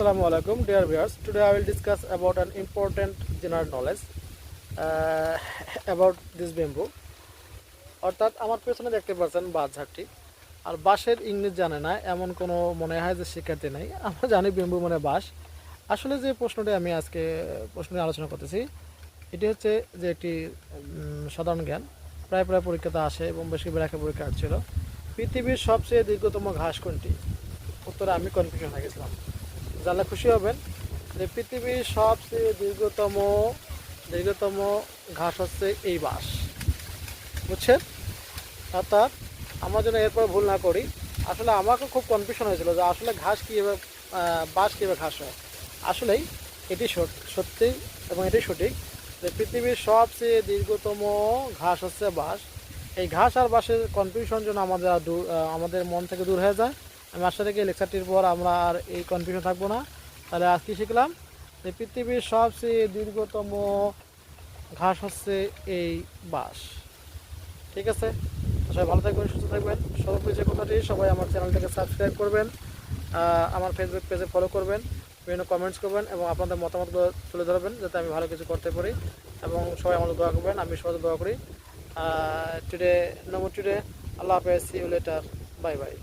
Alaikum dear viewers. Today I will discuss about an important general knowledge uh, about this bamboo. অর্থাৎ আমার পেছনে দেখতে পাচ্ছেন বাঁশঝাড়টি আর বাঁশের ইংলিশ জানে না এমন কোনো মনে হয় যে শিক্ষার্থী নেই। আমরা জানি বেম্বু মানে বাঁশ। আসলে যে প্রশ্নটি আমি আজকে প্রশ্ন আলোচনা করতেছি এটি হচ্ছে যে একটি সাধারণ জ্ঞান। প্রায় প্রায় পরীক্ষাতে আসে এবং বেশি বেড়াকে পরীক্ষা ছিল পৃথিবীর সবচেয়ে দীর্ঘতম ঘাস কোনটি? উত্তরে আমি কনফিউশন হয়ে গেছিলাম। জানলে খুশি হবেন। যে পৃথিবীর সবচেয়ে দীর্ঘতম দীর্ঘতম ঘাস হচ্ছে এই বাঁশ। বুঝছেন? অর্থাৎ আমরা যেন এরপর ভুল না করি। আসলে আমাকে খুব কনফিউশন হয়েছিল যে আসলে ঘাস কীভাবে বাঁশ কীভাবে ঘাস হয়। আসলেই এটি সত- সত্যি এবং এটি সঠিক যে পৃথিবীর সবচেয়ে দীর্ঘতম ঘাস হচ্ছে বাঁশ। এই ঘাস আর বাঁশের কনফিউশন যেন আমাদের আমাদের মন থেকে দূর হয়ে যায়। আমি আশা এই লেকচারটির পর আমরা আর এই কনফিউশন থাকব না। তাহলে আজ কি শিখলাম? যে পৃথিবীর সবচেয়ে দীর্ঘতম ঘাস হচ্ছে এই বাঁশ। ঠিক আছে? সবাই ভালো থাকবেন, সুস্থ থাকবেন। সর্বোপরি যে কথাটি, সবাই আমার চ্যানেলটাকে সাবস্ক্রাইব করবেন আমার ফেসবুক পেজে ফলো করবেন, বিভিন্ন কমেন্টস করবেন এবং আপনাদের মতামতগুলো তুলে ধরবেন যাতে আমি ভালো কিছু করতে পারি। এবং সবাই আমাদের দোয়া করবেন, আমি সবাই দোয়া করি। টুডে নমো টুডে আল্লাহ হাফেজ see you later bye bye